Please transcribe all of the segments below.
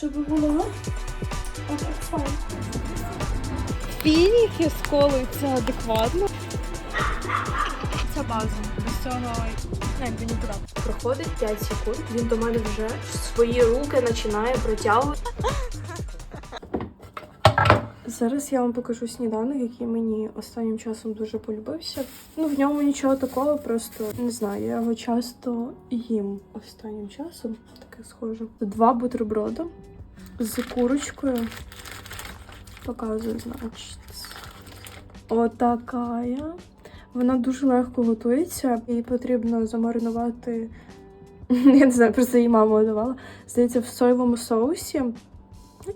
Щоб було. Отак файн. Фініки сколуються адекватно. Це база. Без цього не, якби нікуди. Проходить 5 секунд, він до мене вже свої руки починає протягувати. Зараз я вам покажу сніданок, який мені останнім часом дуже полюбився. Ну, в ньому нічого такого, просто не знаю, я його часто їм останнім часом, таке схоже. Два бутерброда з курочкою. Показую, значить. Отакая. Вона дуже легко готується. Її потрібно замаринувати. Я не знаю, просто її мама готувала. Здається, в соєвому соусі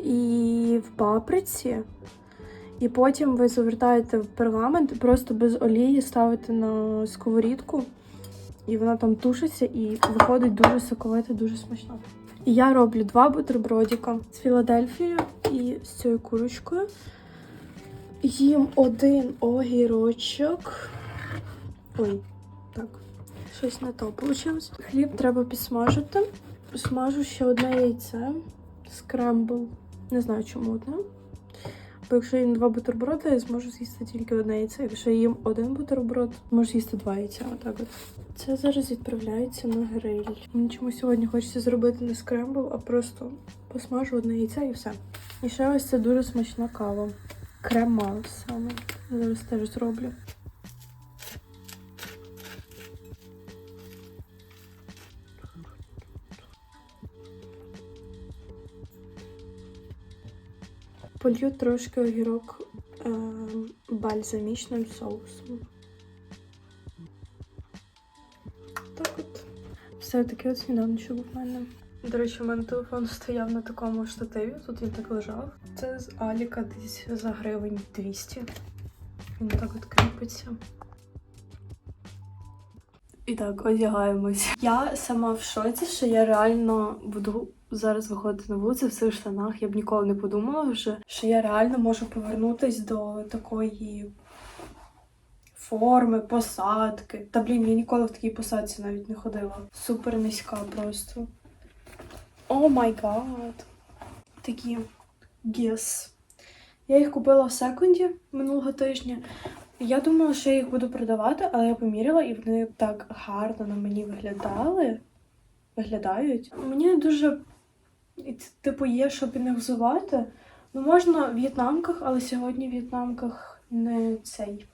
і в паприці. І потім ви завертаєте в пергамент, просто без олії ставите на сковорідку, і вона там тушиться і виходить дуже соковите, дуже смачно. І я роблю два бутербродика з Філадельфією і з цією курочкою. Їм один огірочок. Ой, так, щось не то вийшло. Хліб треба підсмажити. Смажу ще одне яйце. Скрембл. Не знаю, чому одне. Бо якщо їм два бутерброди, я зможу з'їсти тільки одне яйце. Якщо їм один бутерброд, можу з'їсти два яйця. Отак от. Це зараз відправляється на гриль. Мені чомусь сьогодні хочеться зробити не скрембл, а просто посмажу одне яйце і все. І ще ось це дуже смачна кава. Крема саме. Зараз теж зроблю. Полью трошки огірок е, бальзамічним соусом. Так от. Все таки от сніданочок у мене. До речі, у мене телефон стояв на такому штативі, тут він так лежав. Це з Аліка десь за гривень 200. Він так от кріпиться. І так, одягаємось. Я сама в шоці, що я реально буду зараз виходити на вулицю в цих штанах. Я б ніколи не подумала вже, що я реально можу повернутись до такої форми, посадки. Та блін, я ніколи в такій посадці навіть не ходила. Супер низька просто. О май гад. Такі гес. Я їх купила в секунді минулого тижня. Я думала, що я їх буду продавати, але я поміряла, і вони так гарно на мені виглядали. Виглядають. Мені дуже, і, типу, є, щоб не взувати. Ну, можна в в'єтнамках, але сьогодні в в'єтнамках не цей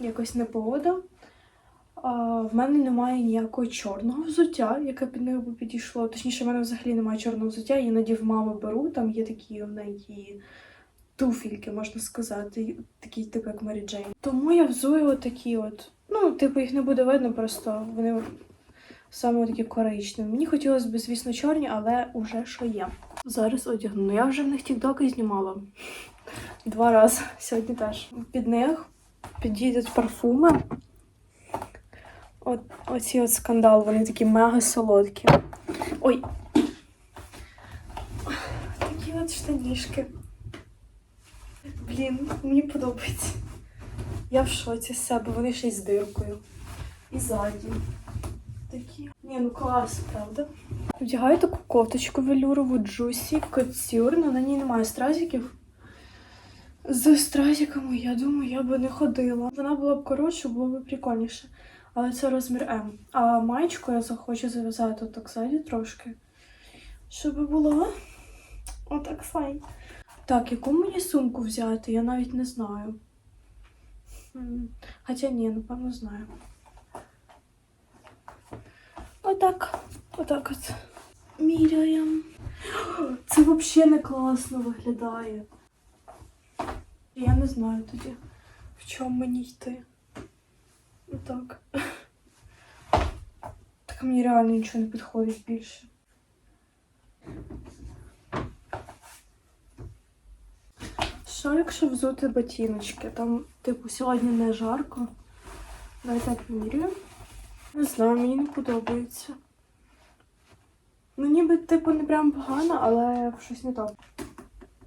якось не погода. А, в мене немає ніякого чорного взуття, яке під них би підійшло. Точніше, в мене взагалі немає чорного взуття, Я іноді в мами беру, там є такі в неї туфельки, можна сказати, такі, типу, як Мері Джейн. Тому я взую отакі от. Ну, типу, їх не буде видно, просто вони саме такі коричневі. Мені хотілося б, звісно, чорні, але уже що є. Зараз одягну. Ну, я вже в них тіктоки знімала. Два рази. Сьогодні теж. Під них підійдуть парфуми. От, оці от скандал, вони такі мега солодкі. Ой. Такі от штанішки. Блін, мені подобається. Я в шоці з себе, вони ще й з диркою. І ззаді. Такі. Ні, ну клас, правда? Вдягаю таку коточку велюрову Juicy Couture, але на ній немає стразиків. З стразиками, я думаю, я би не ходила. Вона була б коротша, було б прикольніше. Але це розмір М. А маєчку я захочу зав'язати отак ззаді трошки. Щоб було отак файн. Так, яку мені сумку взяти, я навіть не знаю. Хоча ні, напевно, знаю. Отак. Отак от. Міряємо. Це взагалі не класно виглядає. Я не знаю тоді, в чому мені йти. Отак. Так мені реально нічого не підходить більше. Що якщо взути ботиночки? Там, типу, сьогодні не жарко. Давайте я поміряю. Не знаю, мені не подобається. Ну, ніби, типу, не прям погано, але щось не то.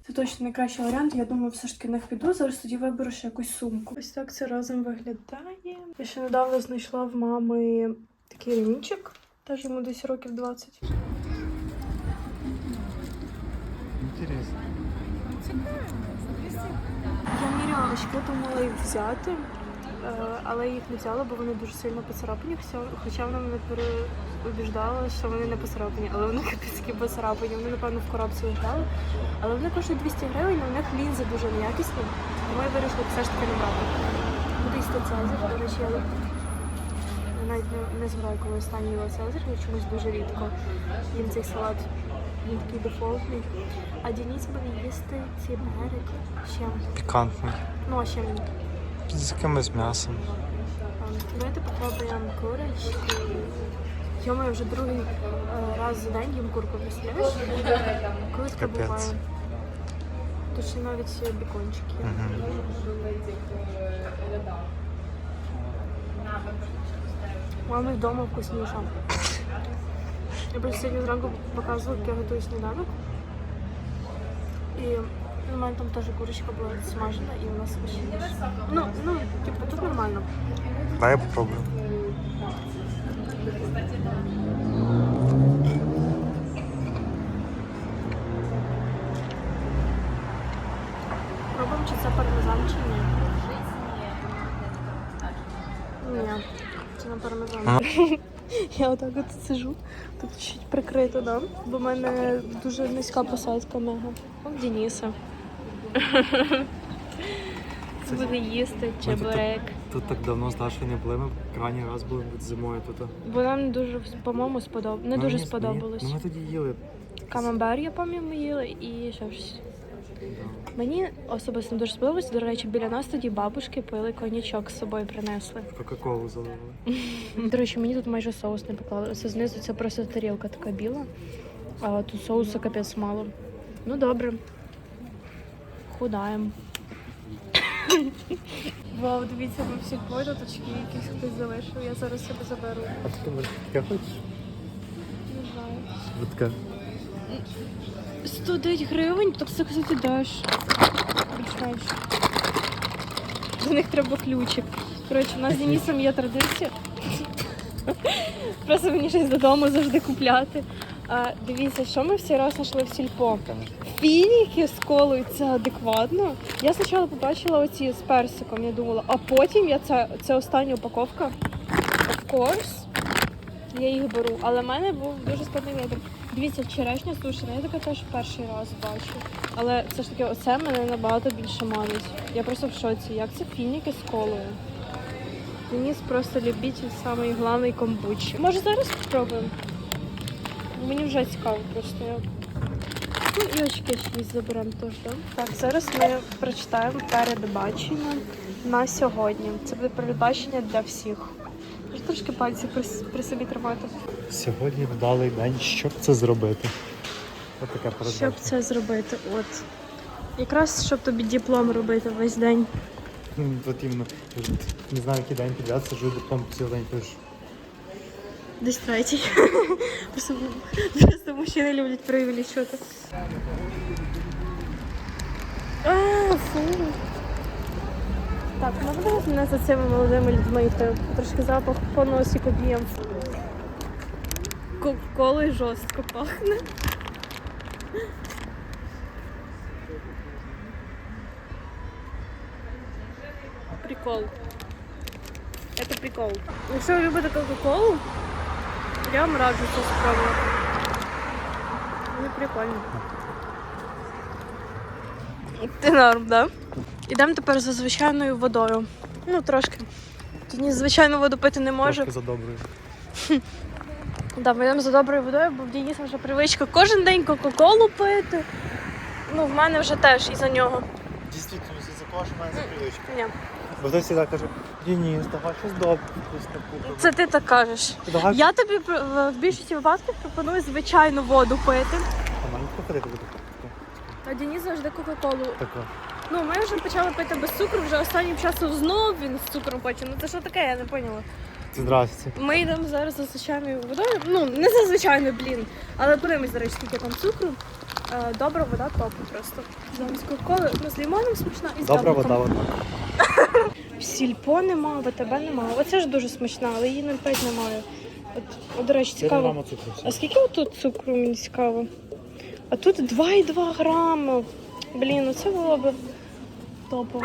Це точно найкращий варіант. Я думаю, все ж таки не піду. Зараз тоді виберу ще якусь сумку. Ось так це разом виглядає. Я ще недавно знайшла в мами такий ремінчик. Теж йому десь років 20. Інтересно. Я міряла очки, думала їх взяти, але їх не взяла, бо вони дуже сильно поцарапані. Хоча- вона мене переубіждала, що вони не поцарапані, але вони капецькі поцарапані. Вони, напевно, в коробці лежали. Але вони коштують 200 гривень, а в них лінзи дуже неякісні. Тому я вирішила все ж таки не брати. Буду їсти цезар. До речі, я навіть не, згадаю, коли останній їла цезар, я чомусь дуже рідко їм цей салат. Він такий дефолтний. А Дініс буде їсти ці. З чим? Пікантний. Ну, а ще він. З якимось м'ясом. Ем, Давайте попробуємо курочки. Йома, я вже другий е, раз за день їм курку представляєш? Коли таке Капець. буває? Тут ще навіть є бікончики. є. Угу. Мами вдома вкусніша. Я просто сьогодні зранку показувала, як я готую сніданок. І у мене там теж курочка була смажена і вона смачніша. Ну, ну, типу, тут нормально. Дай я попробую. Пробуємо, чи це пармезан, чи ні. Ні, це не пармезан. Я отак от сижу, тут чуть прикрито, да? бо в мене дуже низька посадка мега. От Дениса. Буде їсти чебурек. Тут так давно з Дашою не були, ми крайній раз були зимою тут. Бо нам не дуже, по-моєму, сподобалось. Не Ну, дуже мені- сподобалось. Ну ми тоді їли. Камамбер, я пам'ятаю, ми їли і ще щось. Да. Мені особисто дуже сподобалось. До речі, біля нас тоді бабушки пили коньячок з собою принесли. Кока-колу заливали. До речі, мені тут майже соус не поклали. Оце знизу це просто тарілка така біла, а тут соусу капець мало. Ну добре. Худаємо. Вау, дивіться, ви всі точки, якісь хтось залишив. Я зараз себе заберу. А ти думаєш, таке хочеш? Не знаю. Водка. 109 гривень, так це кстати даш. Більш-менш. До них треба ключик. Коротше, у нас з Денисом є традиція. Просто мені щось додому завжди купляти. А, дивіться, що ми всі раз знайшли в сільпо. Фініки з колою це адекватно. Я спочатку побачила оці з персиком, я думала, а потім я це, це остання упаковка. Of course. Я їх беру. Але в мене був дуже складний вибір. Дивіться, черешня сушена, я таке теж перший раз бачу. Але все ж таки, оце мене набагато більше манить. Я просто в шоці. Як це фініки з колою? Деніс просто любитель самий головний комбучі. Може зараз спробуємо? Мені вже цікаво просто. Я... Ну і очки чиїсь заберемо теж, так? Так, зараз ми прочитаємо передбачення на сьогодні. Це буде передбачення для всіх. Можу трошки пальці при, при собі тримати. Сьогодні вдалий день, щоб це зробити. Ось таке Щоб це зробити, от. Якраз щоб тобі диплом робити весь день. От іменно, не знаю, який день підряд сижу, диплом цілий день пишу. Десь третій. Просто, просто мужчини люблять преувеличувати. А, фу. Так, можна мене за цими молодими людьми йти? Трошки запах по носі б'єм. Кока-колою жорстко пахне. Прикол. Это прикол. Якщо ви любите Кока-Колу, я вам раджу це спробувати. Ну, прикольно. Ти норм, да? Ідемо тепер за звичайною водою. Ну, трошки. Тоді звичайну воду пити не може. Трошки задобрую. Да, ми йдемо за доброю водою, бо в Дениса вже привичка кожен день Кока-Колу пити. Ну, в мене вже теж із-за нього. Дійсно, за кого ж має запривичка. Ні. Бо хтось завжди каже, Денис, давай щось добре, щось таке. Це ти так кажеш. Давай, Я тобі в більшості випадків пропоную звичайну воду пити. а мені походити буде. А Денис завжди Кока-Колу. Таке. Ну, ми вже почали пити без цукру, вже останнім часом знов він з цукром хоче. Ну це що таке, я не поняла. Здрасте. Ми йдемо зараз за звичайною водою. Ну, не за звичайною, блін. Але подивимось, до речі, скільки там цукру. Е, Добра вода топ просто. Замість кока-коли, ну, з лимоном смачна і з Добра вода, вода. Сільпо нема, ВТБ немає. Оце ж дуже смачна, але її 0,5 немає. От, от, до речі, цікаво. А скільки тут цукру, мені цікаво? А тут 2,2 грами. Блін, ну це було б топово.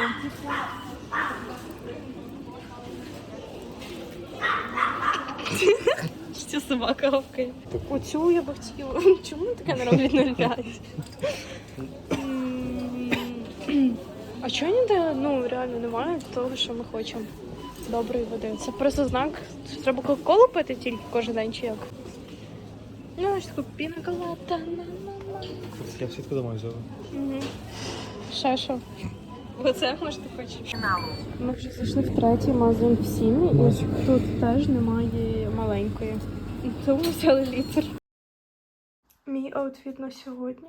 Що собака гавкає. Оцю я би хотіла. Чому таке не роблять 0,5? М, А чого ніде, ну, реально немає того, що ми хочемо? Доброї води. Це просто знак, що треба кока-колу пити тільки кожен день чи як? Ну, ось таку піна колада. Я все домой взяв. Угу. Ще що? Оце може ти хочеш? Ми вже зайшли в третій магазин в Сімі, і тут теж немає маленької. Тому взяли літр. Мій аутфіт на сьогодні.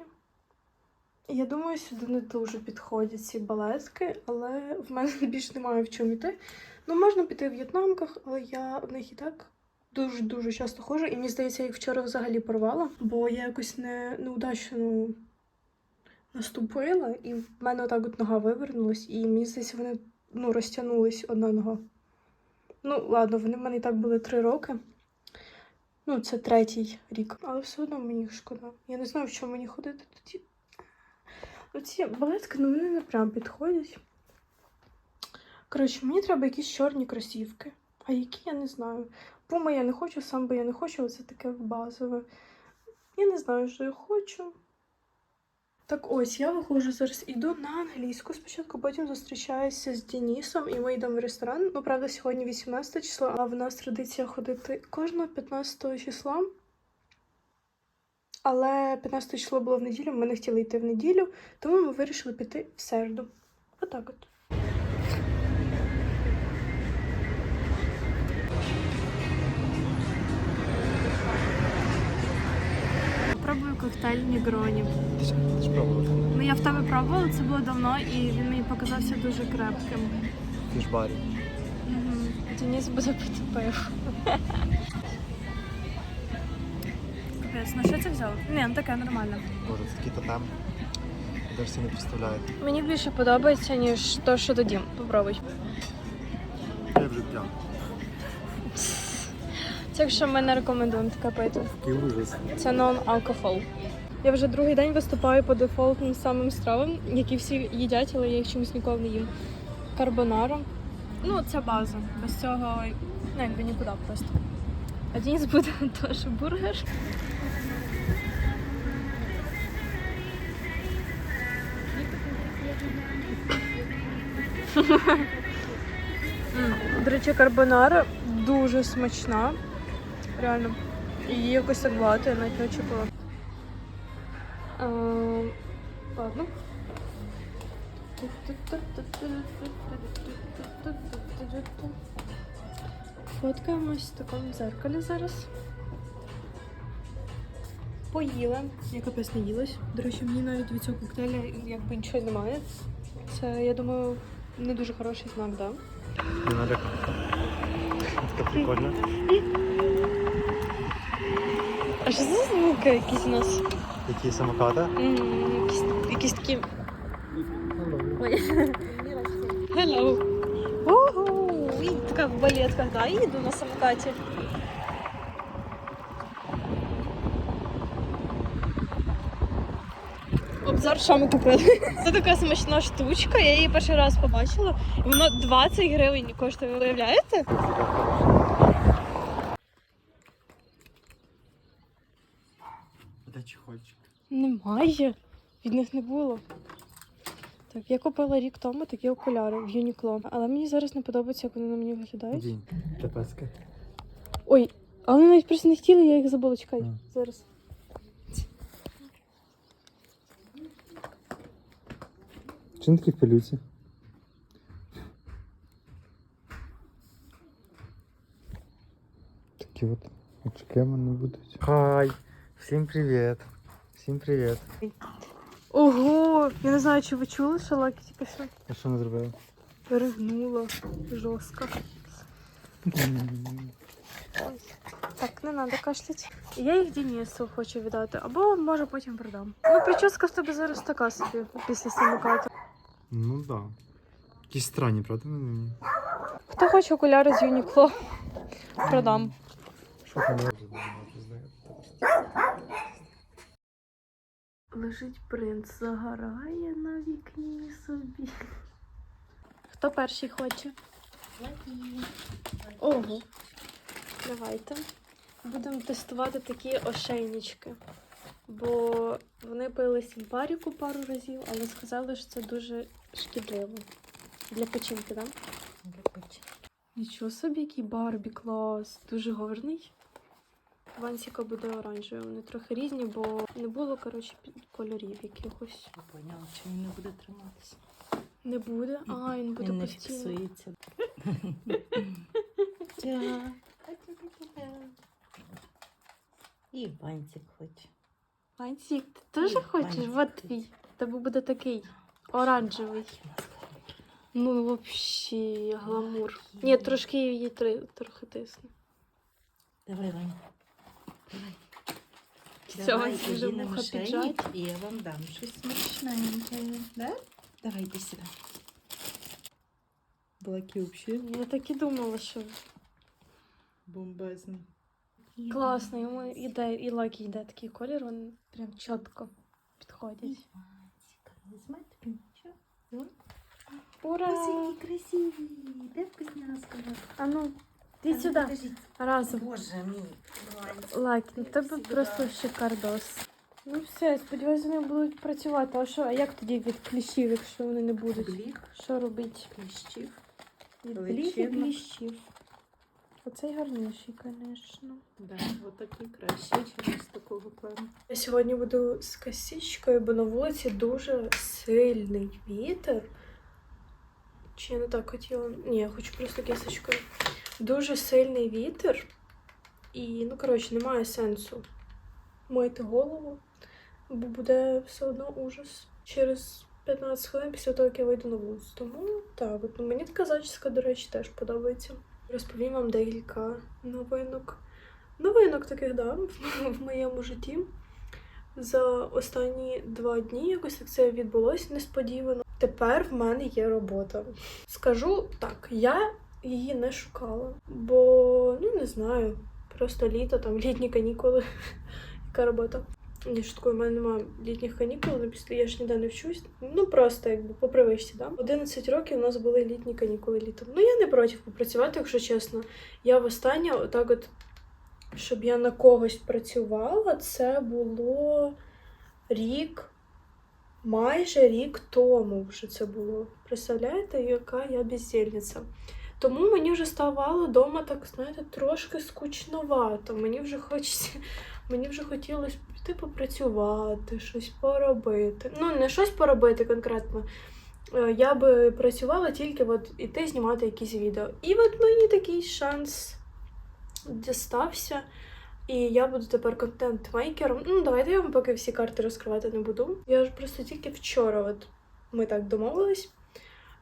Я думаю, сюди не дуже підходять ці балетки, але в мене більш немає в чому йти. Ну, можна піти в в'єтнамках, але я в них і так дуже-дуже часто ходжу. І мені здається, я їх вчора взагалі порвала, бо я якось не неудачно наступила, і в мене отак от нога вивернулась, і мені здається, вони ну, розтягнулись одна нога. Ну, ладно, вони в мене і так були три роки. Ну, це третій рік. Але все одно мені шкода. Я не знаю, в чому мені ходити тоді. Оці балетки, ну вони не прям підходять. Коротше, мені треба якісь чорні кросівки. А які я не знаю. Пума я не хочу, самбо я не хочу, оце таке базове. Я не знаю, що я хочу. Так ось, я виходжу зараз, іду на англійську спочатку, потім зустрічаюся з Денісом, і ми йдемо в ресторан. Ну, правда, сьогодні 18 число, а в нас традиція ходити кожного 15 числа. Але 15 число було в неділю, ми не хотіли йти в неділю, тому ми вирішили піти в середу. Отак от. Коктейль Негроні. Ти ж пробував. Ну, я в тебе пробувала, це було давно, і він мені показався дуже крепким. Ти ж барі. Угу. Денис буде пити пиво. Капець, ну що це взяв? Ні, ну таке нормально. Боже, це такий тотем. Собі не представляю. Мені більше подобається, ніж то, що тоді. Попробуй. Я вже п'ян. Це якщо ми не рекомендуємо таке пити. Такий ужас. Це нон-алкофол. Я вже другий день виступаю по дефолтним самим стравам, які всі їдять, але я їх чомусь ніколи не їм. Карбонара. Ну, це база. Без цього ну, якби нікуди просто. А Денис буде теж бургер. До речі, карбонара дуже смачна. Реально. І її якось так багато, я навіть не очікувала. Ем, Ладно. Фоткаємось в такому зеркалі зараз. Поїла. Я капець не їлась. До речі, мені навіть від цього коктейля якби нічого немає. Це, я думаю, не дуже хороший знак, так? Да? Така прикольна. А що за звуки якісь у нас? Які самокати? М, Якісь, якісь такі. Ой. Hello. І така в балетках, да, їду на самокаті. Обзор, ми купили. Це така смачна штучка, я її перший раз побачила. І Вона 20 гривень коштує, ви уявляєте? Де чехольчик? Немає. Від них не було. Так, я купила рік тому такі окуляри в Юнікло. Але мені зараз не подобається, як вони на мені виглядають. Дінь. Тепески. Ой, а вони навіть просто не хотіли, я їх забула. Чекай, Мгм. зараз. Чим такі в пилюці? Такі от очки в мене будуть. Хай! Всім привіт! Всім привіт! Ого! Я не знаю, чи ви чули, що Лакі тільки що А що не зробив? перегнула жорстко. Так, не треба кашляти. Я їх Денису хочу віддати, або може потім продам. Ну, прическа в тебе зараз така собі після самокату. Ну да. Якісь странні, правда, мені? Хто хоче окуляри з Юнікло? Продам. Що там може бути? Лежить принц, загорає на вікні собі. Хто перший хоче? Ого. Давайте. Будемо тестувати такі ошейнички. Бо вони бились в баріку пару разів, але сказали, що це дуже шкідливо. Для печінки, так? Нічого собі, який Барбі клас. Дуже гарний. Вансіка буде оранжевий. Вони трохи різні, бо не було, коротше, кольорів якихось. Я поняла, чи він не буде триматися. Не буде? А, він буде Він не постійно. фіксується. Тя. І бантик хоче. Вансік, ти теж хочеш? Вот твій. Тебе буде такий оранжевий. Ну, взагалі, гламур. Ні, трошки її трохи тисне. Давай, Ваня. Давай. Все, Давай, Ванці вже тоді на вуха мишені, піджать. І я вам дам щось смачненьке. Да? Давай, йди сюди. Блаки взагалі Я так і думала, що бомбезний. класно, йому іде, і лакі йде такий колір, він прям чітко підходить. Візьмай тобі нічого. Ура! Ось які красиві. Де вкусняшка? А ну, йди сюди. Разом. Боже мій. Лайк, ну тебе просто шикардос. Ну все, сподіваюся, вони будуть працювати. А що, а як тоді від кліщів, якщо вони не будуть? Блік, Що робити? кліщів. Від бліх і кліщів. Оцей гарніший, звісно. Да, отакий краще, ніж з такого плану. Я сьогодні буду з косичкою, бо на вулиці дуже сильний вітер. Чи я не так хотіла? Ні, я хочу просто кисочкою. Дуже сильний вітер. І, ну, коротше, немає сенсу мити голову, бо буде все одно ужас. Через 15 хвилин після того, як я вийду на вулицю. Тому так, от, ну, мені така зачіска, до речі, теж подобається. Розповім вам декілька новинок. Новинок таких, да, в моєму житті. За останні два дні якось так це відбулося несподівано. Тепер в мене є робота. Скажу так, я її не шукала, бо ну не знаю, просто літо, там літні канікули. Яка робота? Ні, шуткую, в мене немає літніх канікул, після я ж ніде не вчусь. Ну просто якби по привичці, да? 11 років у нас були літні канікули літом. Ну я не проти попрацювати, якщо чесно. Я востаннє отак от щоб я на когось працювала, це було рік, майже рік тому вже це було. Представляєте, яка я бездільниця? Тому мені вже ставало вдома, так, знаєте, трошки скучновато. Мені вже хочеться, мені вже хотілося піти попрацювати, щось поробити. Ну, не щось поробити конкретно. Е, Я би працювала тільки от іти знімати якісь відео. І от мені такий шанс дістався. І я буду тепер контент-мейкером. Ну, давайте я вам поки всі карти розкривати не буду. Я ж просто тільки вчора, от ми так домовились,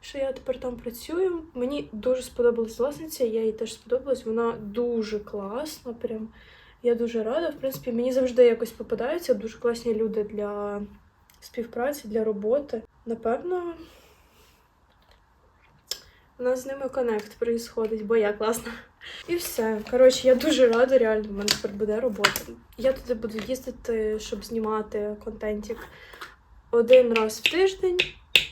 що я тепер там працюю. Мені дуже сподобалась власниця, я їй теж сподобалась. Вона дуже класна. Прям я дуже рада. В принципі, мені завжди якось попадаються дуже класні люди для співпраці, для роботи. Напевно, у нас з ними коннект проїсходить, бо я класна. І все. Коротше, я дуже рада, реально, в мене тепер буде робота. Я туди буду їздити, щоб знімати контентик один раз в тиждень.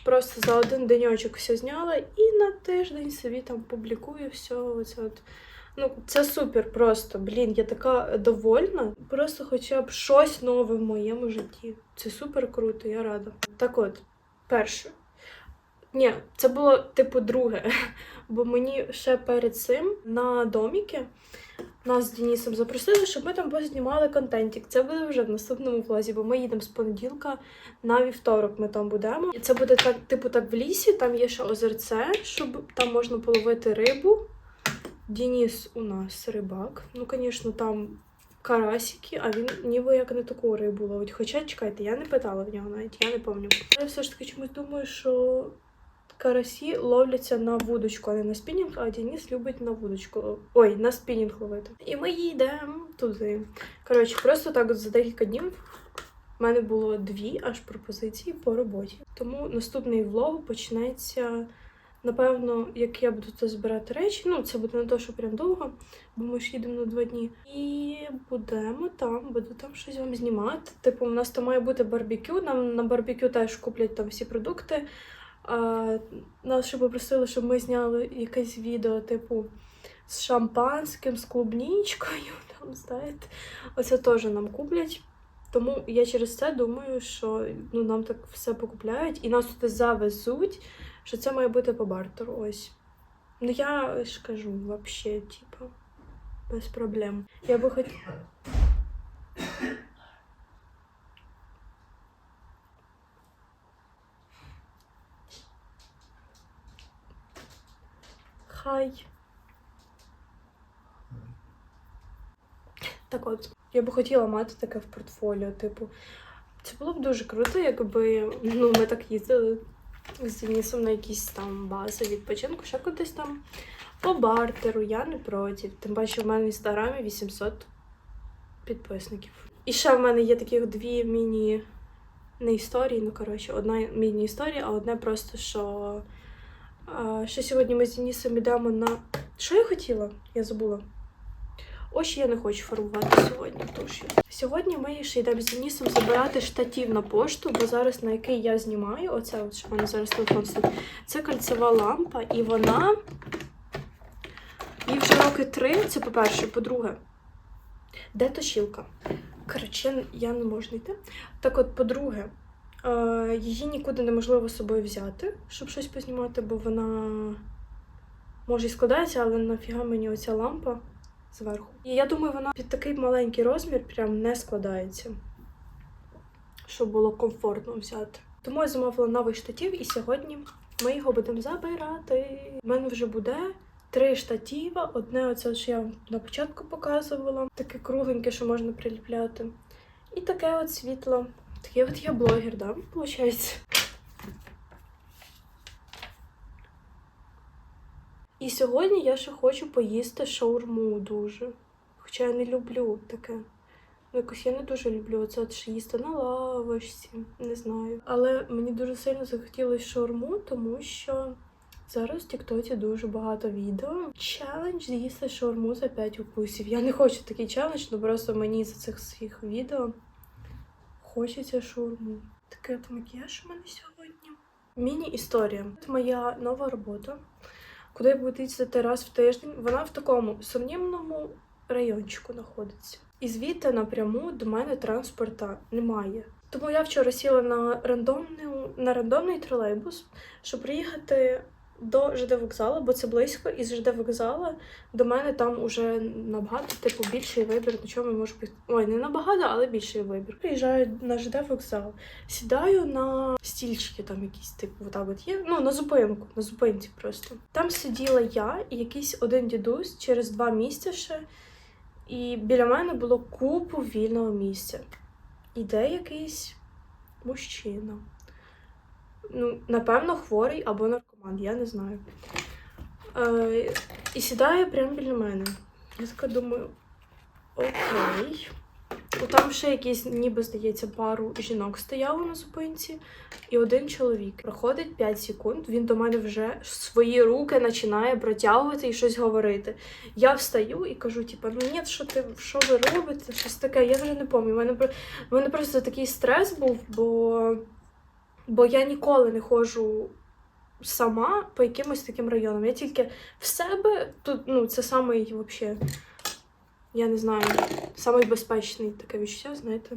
Просто за один деньочок все зняла і на тиждень собі там публікую все. Оце от. Ну, це супер просто. Блін, я така довольна. Просто хоча б щось нове в моєму житті. Це супер круто, я рада. Так от, перше. Ні, це було типу друге. Бо мені ще перед цим на доміки нас з Денисом запросили, щоб ми там познімали контентик. Це буде вже в наступному влозі, бо ми їдемо з понеділка на вівторок. Ми там будемо. І це буде так, типу, так в лісі. Там є ще озерце, щоб там можна половити рибу. Денис у нас рибак. Ну, звісно, там карасики, а він ніби як не таку рибу ловить. Хоча чекайте, я не питала в нього навіть, я не пам'ятаю. Я все ж таки чомусь думаю, що карасі ловляться на вудочку, а не на спінінг, а Денис любить на вудочку. Ой, на спінінг ловити. І ми їдемо туди. Коротше, просто так за декілька днів в мене було дві аж пропозиції по роботі. Тому наступний влог почнеться Напевно, як я буду тут збирати речі, ну це буде не то, що прям довго, бо ми ж їдемо на два дні. І будемо там, буду там щось вам знімати. Типу, у нас там має бути барбекю. Нам на барбекю теж куплять там всі продукти. А, нас ще попросили, щоб ми зняли якесь відео, типу, з шампанським, з клубнічкою. Там, знаєте, оце теж нам куплять. Тому я через це думаю, що ну, нам так все покупляють і нас туди завезуть, що це має бути по бартеру. Ось. Ну я ж кажу, взагалі, типу, без проблем. Я би хоч. Хай. Так от, я би хотіла мати таке в портфоліо. Типу, це було б дуже круто, якби ну, ми так їздили з Денисом на якісь там бази відпочинку, ще кудись там по бартеру, я не проти. Тим паче в мене в інстаграмі 800 підписників. І ще в мене є такі дві міні. Не історії, ну коротше, одна міні-історія, а одне просто, що, що сьогодні ми з Денисом йдемо на. Що я хотіла? Я забула. Ось я не хочу фарбувати сьогодні душі. Сьогодні ми ще йдемо з Денисом забирати штатів на пошту, бо зараз на який я знімаю, оце от що в мене зараз телефон стоїть, це кольцева лампа, і вона. Їй вже роки три, це по-перше, по-друге, де точілка? Коротше, я не можу знайти. Так от, по-друге, її нікуди неможливо з собою взяти, щоб щось познімати, бо вона може і складається, але нафіга мені оця лампа зверху. І я думаю, вона під такий маленький розмір прям не складається, щоб було комфортно взяти. Тому я замовила новий штатів, і сьогодні ми його будемо забирати. У мене вже буде три штатіва. Одне оце, що я на початку показувала, таке кругленьке, що можна приліпляти. І таке от світло. Такий от я блогер, да, виходить. І сьогодні я ще хочу поїсти шаурму дуже. Хоча я не люблю таке. Ну, якось я не дуже люблю це що їсти на лавочці, не знаю. Але мені дуже сильно захотілося шаурму, тому що зараз в Тіктоці дуже багато відео. Челендж з'їсти шаурму за 5 укусів. Я не хочу такий челендж, ну просто мені за цих всіх відео хочеться шаурму. Таке от макіяж у мене сьогодні. Міні-історія. Це моя нова робота куди я буду їздити раз в тиждень. Вона в такому сумнівному райончику знаходиться. І звідти напряму до мене транспорта немає. Тому я вчора сіла на на рандомний тролейбус, щоб приїхати до ЖД вокзалу, бо це близько, і з ЖД вокзалу до мене там уже набагато типу більший вибір, на чому я можу піти. Ой, не набагато, але більший вибір. Приїжджаю на ЖД вокзал, сідаю на стільчики, там якісь типу, отак от є. Ну на зупинку, на зупинці просто. Там сиділа я і якийсь один дідусь через два місця ще. І біля мене було купу вільного місця. Іде якийсь мужчина. Ну, напевно, хворий або наркоман, я не знаю. Е, і сідає прямо біля мене. Я така думаю, окей. Ну, Там ще якісь, ніби здається, пару жінок стояло на зупинці, і один чоловік. Проходить 5 секунд, він до мене вже свої руки починає протягувати і щось говорити. Я встаю і кажу: типу, ну ні, що ти що ви робите? Щось таке. Я вже не пам'ятаю. У мене, мене просто такий стрес був, бо, бо я ніколи не ходжу сама по якимось таким районам. Я тільки в себе тут, ну, це самий взагалі, я не знаю, самий безпечний таке відчуття, знаєте.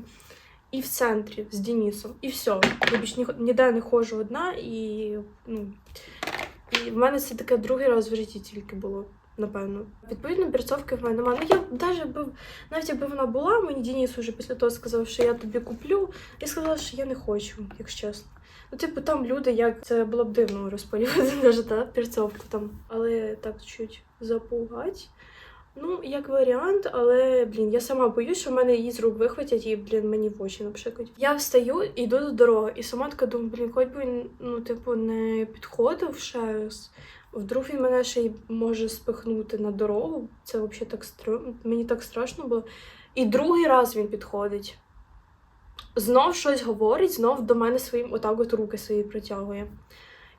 І в центрі з Денисом. І все. Я більш ні- ніде не ходжу одна, і, ну, і в мене це таке другий раз в житті тільки було, напевно. Відповідно, перцовки в мене немає. Ну, я навіть би, навіть якби вона була, мені Денис уже після того сказав, що я тобі куплю. Я сказала, що я не хочу, якщо чесно. Ну, типу, там люди, як це було б дивно розпалювати навіть та, перцовку там, але так чуть запугать. Ну, як варіант, але блін, я сама боюсь, що в мене її з рук вихватять і, блін, мені в очі напшикать. Я встаю, і йду до дороги, і сама така думаю, блін, хоч би ну, типу, не підходив ще. Вдруг він мене ще й може спихнути на дорогу. Це взагалі так стро... мені так страшно було. І другий раз він підходить. Знов щось говорить, знов до мене своїм отак от руки свої протягує.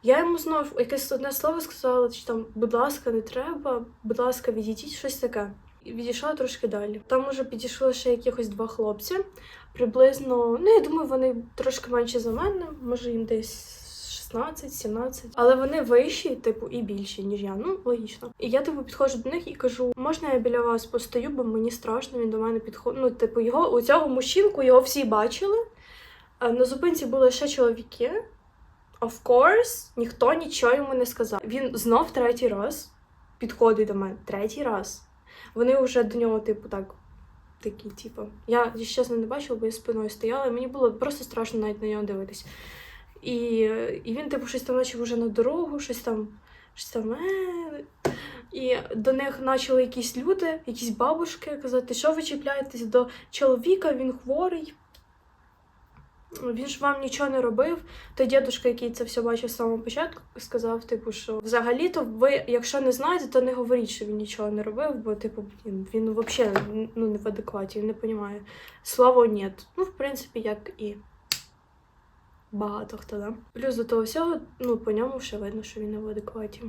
Я йому знов якесь одне слово сказала, чи там, будь ласка, не треба, будь ласка, відійдіть, щось таке. І відійшла трошки далі. Там уже підійшли ще якихось два хлопці. Приблизно, ну я думаю, вони трошки менші за мене, може їм десь 16-17. Але вони вищі, типу, і більші, ніж я. Ну, логічно. І я типу підходжу до них і кажу: можна я біля вас постою, бо мені страшно, він до мене підходить. Ну, типу, його у цього мужчинку його всі бачили. На зупинці були ще чоловіки. Of course, ніхто нічого йому не сказав. Він знов третій раз підходить до мене. Третій раз. Вони вже до нього, типу, так. Такі, типу. Я чесно не бачила, бо я спиною стояла, і мені було просто страшно навіть на нього дивитись. І, і він, типу, щось там почав вже на дорогу, щось там, щось там. «Е». І до них почали якісь люди, якісь бабушки казати, що ви чіпляєтесь до чоловіка, він хворий. Він ж вам нічого не робив. Той дідушка, який це все бачив з самого початку, сказав, типу, що взагалі-то ви, якщо не знаєте, то не говоріть, що він нічого не робив, бо, типу, блін, він взагалі ну, не в адекваті, він не розуміє. Слава нет. Ну, в принципі, як і багато хто, да. Плюс до того всього, ну, по ньому ще видно, що він не в адекваті.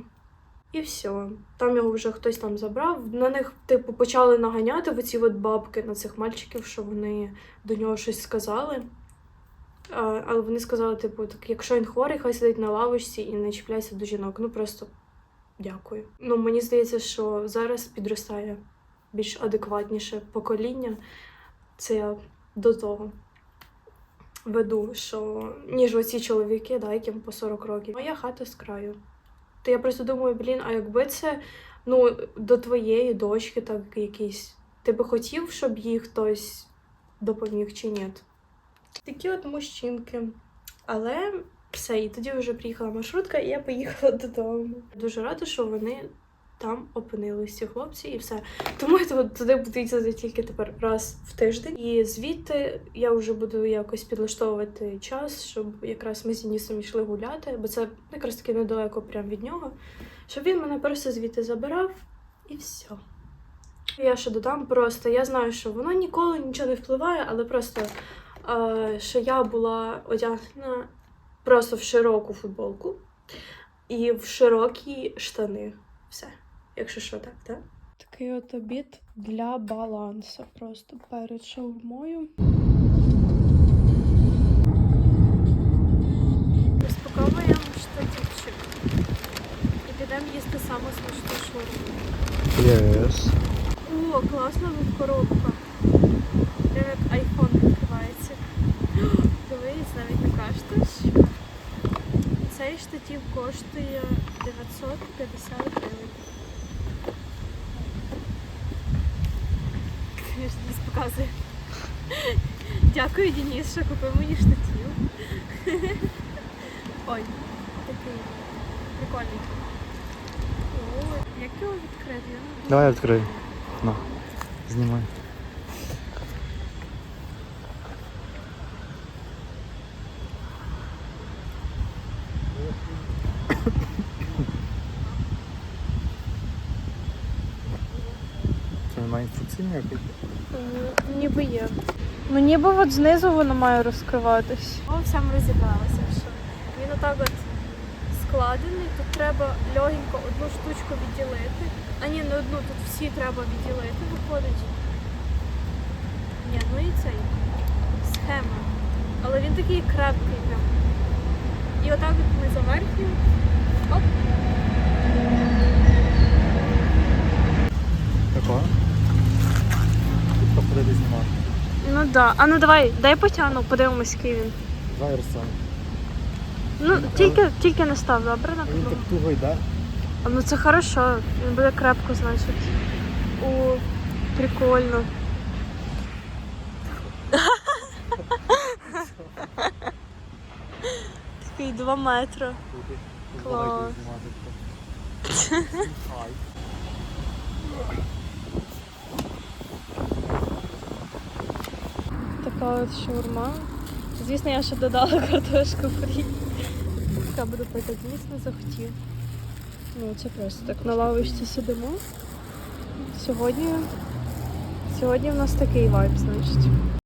І все. Там його вже хтось там забрав. На них, типу, почали наганяти оці от бабки на цих мальчиків, що вони до нього щось сказали. А, але вони сказали, типу, так якщо він хворий, хай сидить на лавочці і не чіпляйся до жінок. Ну просто дякую. Ну мені здається, що зараз підростає більш адекватніше покоління. Це до того веду, що ніж оці чоловіки, да, яким по 40 років. Моя хата з краю. То я просто думаю, блін, а якби це ну, до твоєї дочки, так якийсь. Ти би хотів, щоб їй хтось допоміг чи ні? Такі от мужчинки. Але все, і тоді вже приїхала маршрутка, і я поїхала додому. Дуже рада, що вони там опинились, ці хлопці, і все. Тому я туди- буду їздити тільки тепер раз в тиждень. І звідти я вже буду якось підлаштовувати час, щоб якраз ми з Дінісом йшли гуляти, бо це якраз таки недалеко прямо від нього. Щоб він мене просто звідти забирав і все. Я ще додам просто, я знаю, що воно ніколи нічого не впливає, але просто е, що я була одягнена просто в широку футболку і в широкі штани. Все. Якщо що так, так? Такий от обід для балансу. Просто перед шаурмою. Розпаковуємо штативчик. І підемо їсти саму смачну шаурму. Yes. О, класна тут коробка. Прям як айфон відкривається. Дивись, навіть не кажеш. Цей штатив коштує 950 гривень. Звісно, не показує. Дякую, Денис, що купив мені штатив. Ой, такий прикольний. О, як його відкрити? Я Давай знаю. відкрий. На, знімай. Це немає інструкції ніякої? Ну ніби от знизу воно має розкриватись. О, всім розібралася, що він отак от складений. Тут треба легенько одну штучку відділити. А ні, не одну, тут всі треба відділити, виходить. Ні, ну і цей. Схема. Але він такий крепкий прям. І отак от ми за да. А ну давай, дай потягну, подивимось, який він. Давай, Руслан. Ну, тільки, тільки не став, добре, на Він підлогу? так туго йде. А, Ну це хорошо, він буде крепко, значить. О, прикольно. Такий 2 метри. Клас. Ай. Така от. Звісно, я ще додала картошку фрі. Я буду пити, звісно, захотів. Ну, це просто так на лавочці сидимо. Сьогодні, сьогодні в нас такий вайб, значить.